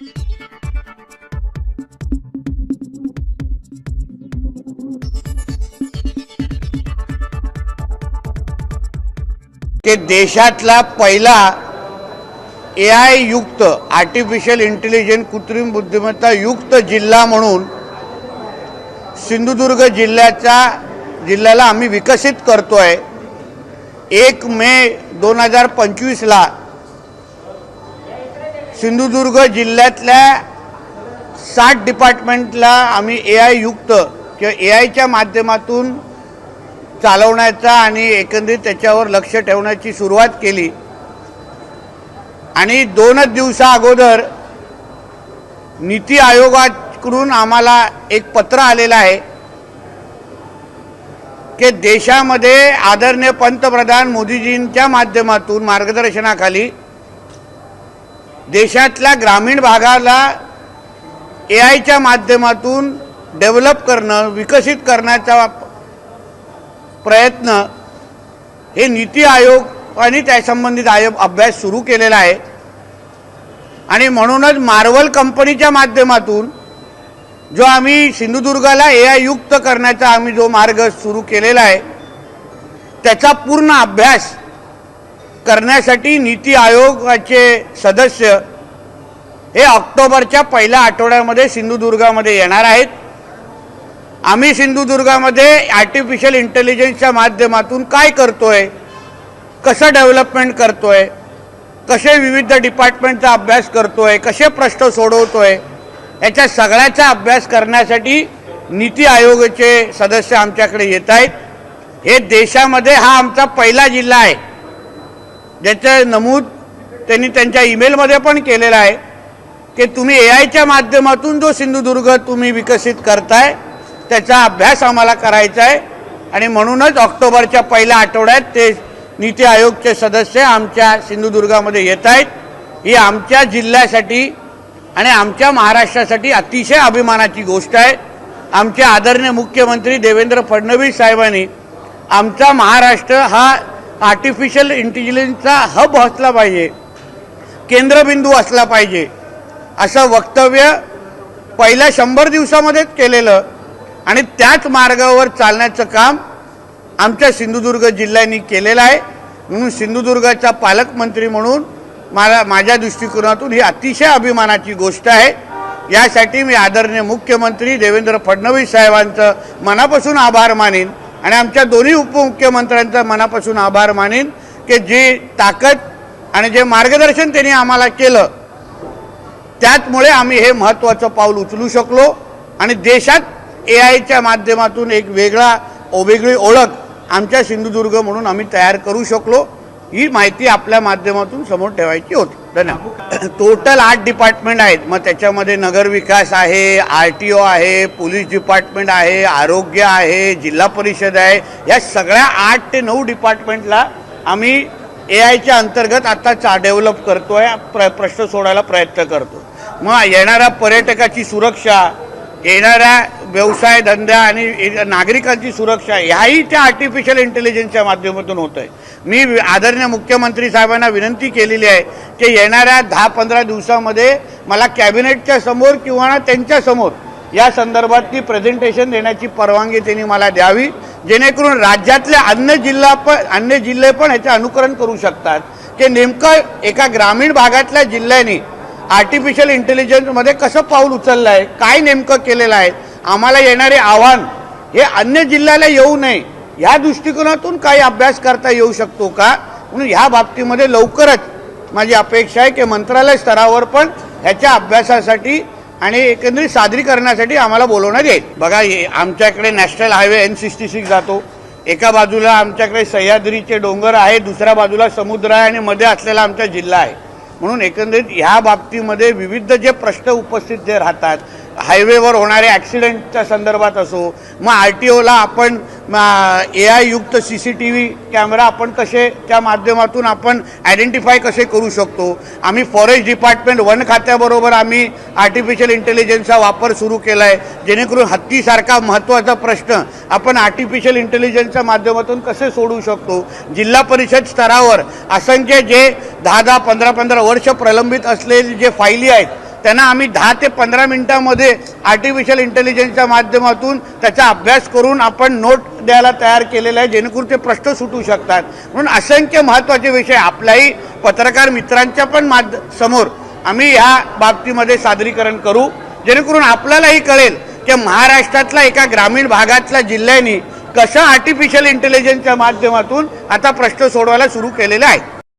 ते देशातला पहिला ए आय युक्त आर्टिफिशियल इंटेलिजन्स कृत्रिम बुद्धिमत्ता युक्त जिल्हा म्हणून सिंधुदुर्ग जिल्ह्याचा जिल्ह्याला आम्ही विकसित करतोय. एक मे दोन हजार पंचवीसला सिंधुदुर्ग जिल्ह्यातल्या साठ डिपार्टमेंटला आम्ही ए आय युक्त किंवा ए आयच्या माध्यमातून चालवण्याचा आणि एकंदरीत त्याच्यावर लक्ष ठेवण्याची सुरुवात केली. आणि दोनच दिवसा अगोदर नीती आयोगाकडून आम्हाला एक पत्र आलेलं आहे की देशामध्ये आदरणीय पंतप्रधान मोदीजींच्या माध्यमातून मार्गदर्शनाखाली देशातल्या ग्रामीण भागाला ए आयच्या माध्यमातून डेव्हलप करणं विकसित करण्याचा प्रयत्न हे नीती आयोग आणि त्यासंबंधित आयोग अभ्यास सुरू केलेला आहे. आणि म्हणूनच मार्वल कंपनीच्या माध्यमातून जो आम्ही सिंधुदुर्गाला ए आय युक्त करण्याचा आम्ही जो मार्ग सुरू केलेला आहे त्याचा पूर्ण अभ्यास करण्यासाठी नीती आयोगाचे सदस्य हे ऑक्टोबरच्या पहिल्या आठवड्यामध्ये सिंधुदुर्गामध्ये येणार आहेत. आम्ही सिंधुदुर्गामध्ये आर्टिफिशियल इंटेलिजन्सच्या माध्यमातून काय करतोय? कसं डेव्हलपमेंट करतोय? कसे विविध डिपार्टमेंटचा अभ्यास करतोय? कसे प्रश्न सोडवतोय? याच्या सगळ्याचा अभ्यास करण्यासाठी नीती आयोगाचे सदस्य आमच्याकडे येत आहेत. हे देशामध्ये हा आमचा पहिला जिल्हा आहे. ज्याचं नमूद त्यांनी त्यांच्या ईमेलमध्ये पण केलेलं आहे की तुम्ही ए आयच्या माध्यमातून जो सिंधुदुर्ग तुम्ही विकसित करताय त्याचा अभ्यास आम्हाला करायचा आहे. आणि म्हणूनच ऑक्टोबरच्या पहिल्या आठवड्यात ते नीती आयोगचे सदस्य आमच्या सिंधुदुर्गामध्ये येत आहेत. ही आमच्या जिल्ह्यासाठी आणि आमच्या महाराष्ट्रासाठी अतिशय अभिमानाची गोष्ट आहे. आमचे आदरणीय मुख्यमंत्री देवेंद्र फडणवीस साहेबांनी आमचा महाराष्ट्र हा आर्टिफिशियल इंटेलिजन्सचा हब असला पाहिजे केंद्रबिंदू असला पाहिजे असं वक्तव्य पहिल्या शंभर दिवसामध्येच केलेलं आणि त्याच मार्गावर चालण्याचं काम आमच्या सिंधुदुर्ग जिल्ह्यांनी केलेलं आहे. म्हणून सिंधुदुर्गाचा पालकमंत्री म्हणून मला माझ्या दृष्टिकोनातून ही अतिशय अभिमानाची गोष्ट आहे. यासाठी मी आदरणीय मुख्यमंत्री देवेंद्र फडणवीस साहेबांचं मनापासून आभार मानेन. आणि आमच्या दोन्ही उपमुख्यमंत्र्यांचा मनापासून आभार मानेन की जी ताकद आणि जे मार्गदर्शन त्यांनी आम्हाला केलं त्याचमुळे आम्ही हे महत्त्वाचं पाऊल उचलू शकलो आणि देशात ए आयच्या माध्यमातून एक वेगळा ओ वेगळी ओळख आमच्या सिंधुदुर्ग म्हणून आम्ही तयार करू शकलो. ही माहिती आपल्या माध्यमातून समोर ठेवायची होती. धन्यवाद टोटल आठ डिपार्टमेंट आहेत. मग त्याच्यामध्ये नगरविकास आहे आर टी ओ आहे पोलीस डिपार्टमेंट आहे आरोग्य आहे जिल्हा परिषद आहे. या सगळ्या आठ ते नऊ डिपार्टमेंटला आम्ही ए आयच्या अंतर्गत आता चा डेव्हलप करतोय प्र प्रश्न सोडायला प्रयत्न करतो. मग येणाऱ्या पर्यटकाची सुरक्षा येणाऱ्या व्यवसाय धंदा आणि नागरिकांची सुरक्षा ह्याही त्या आर्टिफिशियल इंटेलिजन्सच्या माध्यमातून होत आहे मी आदरणीय मुख्यमंत्री साहेबांना विनंती केलेली आहे की येणाऱ्या दहा पंधरा दिवसामध्ये मला कॅबिनेटच्या समोर किंवा त्यांच्यासमोर त्यांच्यासमोर या संदर्भातली प्रेझेंटेशन देण्याची परवानगी त्यांनी मला द्यावी जेणेकरून राज्यातले अन्य जिल्हा पण अन्य जिल्हे पण ह्याचे अनुकरण करू शकतात. की नेमकं एका ग्रामीण भागातल्या जिल्ह्याने आर्टिफिशियल इंटेलिजन्समध्ये कसं पाऊल उचललं आहे काय नेमकं केलेलं आहे आम्हाला येणारे आव्हान हे अन्य जिल्ह्याला येऊ नये. या दृष्टिकोनातून काही अभ्यास करता येऊ शकतो का? म्हणून ह्या बाबतीमध्ये लवकरच माझी अपेक्षा आहे की मंत्रालय स्तरावर पण ह्याच्या अभ्यासासाठी आणि एकंदरीत सादरीकरणासाठी आम्हाला बोलवण्यात येईल. बघा आमच्याकडे national highway N sixty six जातो. एका बाजूला आमच्याकडे सह्याद्रीचे डोंगर आहे दुसऱ्या बाजूला समुद्र आहे आणि मध्ये असलेला आमचा जिल्हा आहे. म्हणून एकंदरीत ह्या बाबतीमध्ये विविध जे प्रश्न उपस्थित जे राहतात हायवेवर होणाऱ्या ॲक्सिडेंटच्या संदर्भात असो मग आर टी ओला आपण ए आय युक्त C C T V camera आपण कसे त्या माध्यमातून आपण आयडेंटिफाय कसे करू शकतो? आम्ही फॉरेस्ट डिपार्टमेंट वन खात्याबरोबर आम्ही आर्टिफिशियल इंटेलिजन्सचा वापर सुरू केला आहे जेणेकरून हत्तीसारखा महत्त्वाचा प्रश्न आपण आर्टिफिशियल इंटेलिजन्सच्या माध्यमातून कसे सोडू शकतो? जिल्हा परिषद स्तरावर असंख्य जे दहा दहा पंधरा पंधरा वर्ष प्रलंबित असलेले जे फायली आहेत त्यांना आम्ही दहा ते पंधरा मिनिटामध्ये आर्टिफिशियल इंटेलिजन्सच्या माध्यमातून त्याचा अभ्यास करून आपण नोट द्यायला तयार केलेला आहे जेणेकरून ते प्रश्न सुटू शकतात. म्हणून असंख्य महत्त्वाचे विषय आपल्याही पत्रकार मित्रांच्या पण माध्य समोर आम्ही ह्या बाबतीमध्ये सादरीकरण करू. जेणेकरून आपल्यालाही कळेल की महाराष्ट्रातल्या एका ग्रामीण भागातल्या जिल्ह्यांनी कसं आर्टिफिशियल इंटेलिजन्सच्या माध्यमातून आता प्रश्न सोडवायला सुरू केलेले आहे